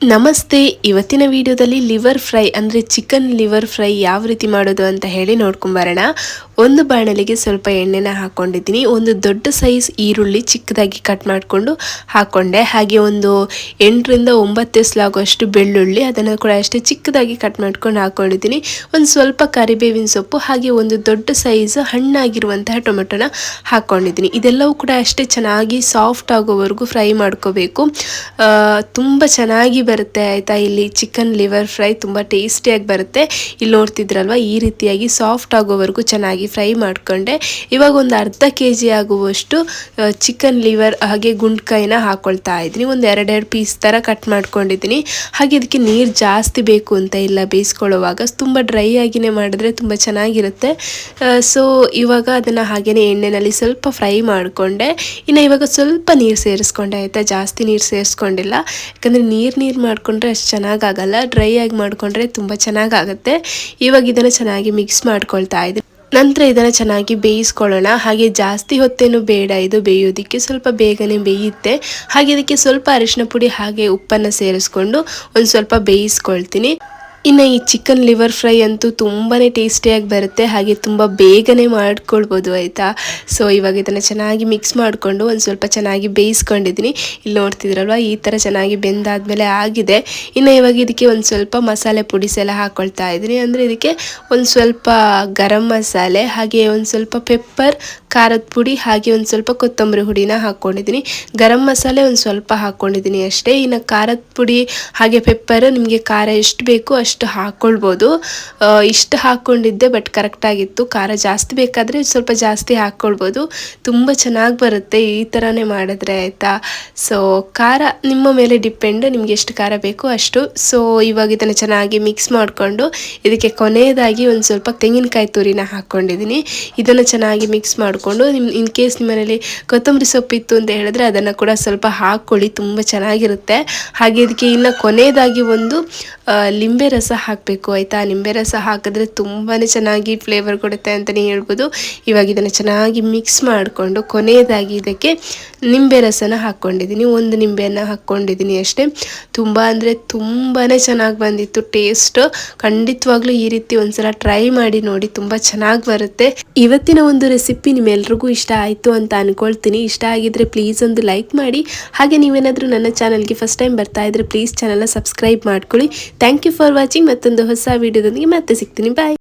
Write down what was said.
ನಮಸ್ತೆ, ಇವತ್ತಿನ ವಿಡಿಯೋದಲ್ಲಿ ಲಿವರ್ ಫ್ರೈ ಅಂದರೆ ಚಿಕನ್ ಲಿವರ್ ಫ್ರೈ ಯಾವ ರೀತಿ ಮಾಡೋದು ಅಂತ ಹೇಳಿ ನೋಡ್ಕೊಂಬರೋಣ ಒಂದು ಬಾಣಲಿಗೆ ಸ್ವಲ್ಪ ಎಣ್ಣೆನ ಹಾಕ್ಕೊಂಡಿದ್ದೀನಿ ಒಂದು ದೊಡ್ಡ ಸೈಜ್ ಈರುಳ್ಳಿ ಚಿಕ್ಕದಾಗಿ ಕಟ್ ಮಾಡಿಕೊಂಡು ಹಾಕ್ಕೊಂಡೆ ಹಾಗೆ ಒಂದು ಎಂಟರಿಂದ ಒಂಬತ್ತು ಎಸ್ಲಾಗುವಷ್ಟು ಬೆಳ್ಳುಳ್ಳಿ ಅದನ್ನು ಕೂಡ ಅಷ್ಟೇ ಚಿಕ್ಕದಾಗಿ ಕಟ್ ಮಾಡ್ಕೊಂಡು ಹಾಕ್ಕೊಂಡಿದ್ದೀನಿ ಒಂದು ಸ್ವಲ್ಪ ಕರಿಬೇವಿನ ಸೊಪ್ಪು, ಹಾಗೆ ಒಂದು ದೊಡ್ಡ ಸೈಜ್ ಹಣ್ಣಾಗಿರುವಂತಹ ಟೊಮೆಟೊನ ಹಾಕ್ಕೊಂಡಿದ್ದೀನಿ ಇದೆಲ್ಲವೂ ಕೂಡ ಅಷ್ಟೇ ಚೆನ್ನಾಗಿ ಸಾಫ್ಟ್ ಆಗೋವರೆಗೂ ಫ್ರೈ ಮಾಡ್ಕೋಬೇಕು. ತುಂಬ ಚೆನ್ನಾಗಿ ಬರುತ್ತೆ, ಆಯಿತಾ? ಇಲ್ಲಿ ಚಿಕನ್ ಲಿವರ್ ಫ್ರೈ ತುಂಬ ಟೇಸ್ಟಿಯಾಗಿ ಬರುತ್ತೆ. ಇಲ್ಲಿ ನೋಡ್ತಿದ್ರಲ್ವ, ಈ ರೀತಿಯಾಗಿ ಸಾಫ್ಟ್ ಆಗೋವರೆಗೂ ಚೆನ್ನಾಗಿ ಫ್ರೈ ಮಾಡಿಕೊಂಡೆ. ಇವಾಗ ಒಂದು ಅರ್ಧ ಕೆ ಜಿ ಆಗುವಷ್ಟು ಚಿಕನ್ ಲಿವರ್ ಹಾಗೆ ಗುಂಡ್ಕಾಯಿನ ಹಾಕ್ಕೊಳ್ತಾ ಇದ್ದೀನಿ. ಒಂದು ಎರಡೆರಡು ಪೀಸ್ ಥರ ಕಟ್ ಮಾಡ್ಕೊಂಡಿದ್ದೀನಿ. ಹಾಗೆ ಇದಕ್ಕೆ ನೀರು ಜಾಸ್ತಿ ಬೇಕು ಅಂತ ಇಲ್ಲ ಬೇಯಿಸ್ಕೊಳ್ಳುವಾಗ. ತುಂಬ ಡ್ರೈ ಆಗಿನೇ ಮಾಡಿದ್ರೆ ತುಂಬ ಚೆನ್ನಾಗಿರುತ್ತೆ. ಸೊ ಇವಾಗ ಅದನ್ನು ಹಾಗೆಯೇ ಎಣ್ಣೆಯಲ್ಲಿ ಸ್ವಲ್ಪ ಫ್ರೈ ಮಾಡಿಕೊಂಡೆ. ಇನ್ನು ಇವಾಗ ಸ್ವಲ್ಪ ನೀರು ಸೇರಿಸ್ಕೊಂಡೆ, ಆಯಿತಾ? ಜಾಸ್ತಿ ನೀರು ಸೇರಿಸ್ಕೊಂಡಿಲ್ಲ. ಯಾಕಂದರೆ ನೀರು ನೀರು ಮಾಡಿಕೊಂಡ್ರೆ ಅಷ್ಟು ಚೆನ್ನಾಗಾಗಲ್ಲ. ಡ್ರೈ ಆಗಿ ಮಾಡಿಕೊಂಡ್ರೆ ತುಂಬ ಚೆನ್ನಾಗಾಗುತ್ತೆ. ಇವಾಗ ಇದನ್ನು ಚೆನ್ನಾಗಿ ಮಿಕ್ಸ್ ಮಾಡ್ಕೊಳ್ತಾ ಇದ್ದೀನಿ ನಂತರ ಇದನ್ನು ಚೆನ್ನಾಗಿ ಬೇಯಿಸ್ಕೊಳ್ಳೋಣ. ಹಾಗೆ ಜಾಸ್ತಿ ಹೊತ್ತೇನು ಬೇಡ. ಇದು ಬೇಯೋದಕ್ಕೆ ಸ್ವಲ್ಪ ಬೇಗನೆ ಬೇಯುತ್ತೆ. ಹಾಗೆ ಇದಕ್ಕೆ ಸ್ವಲ್ಪ ಅರಿಶಿನ ಪುಡಿ ಹಾಗೆ ಉಪ್ಪನ್ನು ಸೇರಿಸ್ಕೊಂಡು ಒಂದು ಸ್ವಲ್ಪ ಬೇಯಿಸ್ಕೊಳ್ತೀನಿ. ಇನ್ನು ಈ ಚಿಕನ್ ಲಿವರ್ ಫ್ರೈ ಅಂತೂ ತುಂಬಾ ಟೇಸ್ಟಿಯಾಗಿ ಬರುತ್ತೆ, ಹಾಗೆ ತುಂಬ ಬೇಗನೆ ಮಾಡ್ಕೊಳ್ಬೋದು, ಆಯಿತಾ? ಸೊ ಇವಾಗ ಇದನ್ನು ಚೆನ್ನಾಗಿ ಮಿಕ್ಸ್ ಮಾಡಿಕೊಂಡು ಒಂದು ಸ್ವಲ್ಪ ಚೆನ್ನಾಗಿ ಬೇಯಿಸ್ಕೊಂಡಿದ್ದೀನಿ. ಇಲ್ಲಿ ನೋಡ್ತಿದ್ರಲ್ವ, ಈ ಥರ ಚೆನ್ನಾಗಿ ಬೆಂದಾದಮೇಲೆ ಆಗಿದೆ. ಇನ್ನು ಇವಾಗ ಇದಕ್ಕೆ ಒಂದು ಸ್ವಲ್ಪ ಮಸಾಲೆ ಪುಡಿಸ್ ಎಲ್ಲ ಹಾಕ್ಕೊಳ್ತಾ ಇದ್ದೀನಿ. ಅಂದರೆ ಇದಕ್ಕೆ ಒಂದು ಸ್ವಲ್ಪ ಗರಂ ಮಸಾಲೆ, ಹಾಗೆ ಒಂದು ಸ್ವಲ್ಪ ಪೆಪ್ಪರ್ ಖಾರದ ಪುಡಿ ಹಾಗೆ ಒಂದು ಸ್ವಲ್ಪ ಕೊತ್ತಂಬರಿ ಹುಡಿನ ಹಾಕ್ಕೊಂಡಿದ್ದೀನಿ ಗರಂ ಮಸಾಲೆ ಒಂದು ಸ್ವಲ್ಪ ಹಾಕ್ಕೊಂಡಿದ್ದೀನಿ ಅಷ್ಟೇ. ಇನ್ನು ಖಾರದ ಪುಡಿ ಹಾಗೆ ಪೆಪ್ಪರ್ ನಿಮಗೆ ಖಾರ ಎಷ್ಟು ಬೇಕು ಅಷ್ಟು ಹಾಕ್ಕೊಳ್ಬೋದು ಇಷ್ಟು ಹಾಕ್ಕೊಂಡಿದ್ದೆ ಬಟ್ ಕರೆಕ್ಟಾಗಿತ್ತು ಖಾರ ಜಾಸ್ತಿ ಬೇಕಾದರೆ ಸ್ವಲ್ಪ ಜಾಸ್ತಿ ಹಾಕ್ಕೊಳ್ಬೋದು ತುಂಬ ಚೆನ್ನಾಗಿ ಬರುತ್ತೆ ಈ ಥರನೇ ಮಾಡಿದ್ರೆ ಆಯಿತಾ? ಸೊ ಖಾರ ನಿಮ್ಮ ಮೇಲೆ ಡಿಪೆಂಡ್ ನಿಮಗೆ ಎಷ್ಟು ಖಾರ ಬೇಕು ಅಷ್ಟು. ಸೊ ಇವಾಗ ಇದನ್ನು ಚೆನ್ನಾಗಿ ಮಿಕ್ಸ್ ಮಾಡಿಕೊಂಡು ಇದಕ್ಕೆ ಕೊನೆಯದಾಗಿ ಒಂದು ಸ್ವಲ್ಪ ತೆಂಗಿನಕಾಯಿ ತುರಿನ ಹಾಕ್ಕೊಂಡಿದ್ದೀನಿ ಇದನ್ನು ಚೆನ್ನಾಗಿ ಮಿಕ್ಸ್ ಮಾಡಿಕೊಂಡು ನಿಮ್ಮ ಇನ್ ಕೇಸ್ ನಿಮ್ಮ ಕೊತ್ತಂಬರಿ ಸೊಪ್ಪು ಇತ್ತು ಅಂತ ಹೇಳಿದ್ರೆ ಅದನ್ನು ಕೂಡ ಸ್ವಲ್ಪ ಹಾಕ್ಕೊಳ್ಳಿ, ತುಂಬ ಚೆನ್ನಾಗಿರುತ್ತೆ. ಹಾಗೆ ಇದಕ್ಕೆ ಇನ್ನು ಕೊನೆಯದಾಗಿ ಒಂದು ಲಿಂಬೆ ರಸ ಹಾಕಬೇಕು, ಆಯಿತಾ? ನಿಂಬೆ ರಸ ಹಾಕಿದ್ರೆ ತುಂಬಾ ಚೆನ್ನಾಗಿ ಫ್ಲೇವರ್ ಕೊಡುತ್ತೆ ಅಂತಲೇ ಹೇಳ್ಬೋದು. ಇವಾಗ ಇದನ್ನು ಚೆನ್ನಾಗಿ ಮಿಕ್ಸ್ ಮಾಡಿಕೊಂಡು ಕೊನೆಯದಾಗಿ ಇದಕ್ಕೆ ನಿಂಬೆ ರಸನ ಹಾಕ್ಕೊಂಡಿದ್ದೀನಿ. ಒಂದು ನಿಂಬೆಯನ್ನು ಹಾಕ್ಕೊಂಡಿದ್ದೀನಿ ಅಷ್ಟೇ. ತುಂಬ ಅಂದರೆ ತುಂಬಾ ಚೆನ್ನಾಗಿ ಬಂದಿತ್ತು ಟೇಸ್ಟ್. ಖಂಡಿತವಾಗ್ಲೂ ಈ ರೀತಿ ಒಂದ್ಸಲ ಟ್ರೈ ಮಾಡಿ ನೋಡಿ, ತುಂಬ ಚೆನ್ನಾಗಿ ಬರುತ್ತೆ. ಇವತ್ತಿನ ಒಂದು ರೆಸಿಪಿ ನಿಮ್ಮೆಲ್ರಿಗೂ ಇಷ್ಟ ಆಯಿತು ಅಂತ ಅಂದ್ಕೊಳ್ತೀನಿ ಇಷ್ಟ ಆಗಿದ್ರೆ ಪ್ಲೀಸ್ ಒಂದು ಲೈಕ್ ಮಾಡಿ. ಹಾಗೆ ನೀವೇನಾದರೂ ನನ್ನ ಚಾನಲ್ಗೆ ಫಸ್ಟ್ ಟೈಮ್ ಬರ್ತಾ ಇದ್ರೆ ಪ್ಲೀಸ್ ಚಾನಲ್ನ ಸಬ್ಸ್ಕ್ರೈಬ್ ಮಾಡ್ಕೊಳ್ಳಿ. ಥ್ಯಾಂಕ್ ಯು ಫಾರ್ ವಾಚಿಂಗ್ ಮತ್ತೊಂದು ಹೊಸ ವೀಡಿಯೋದೊಂದಿಗೆ ಮತ್ತೆ ಸಿಗ್ತೀನಿ. ಬಾಯ್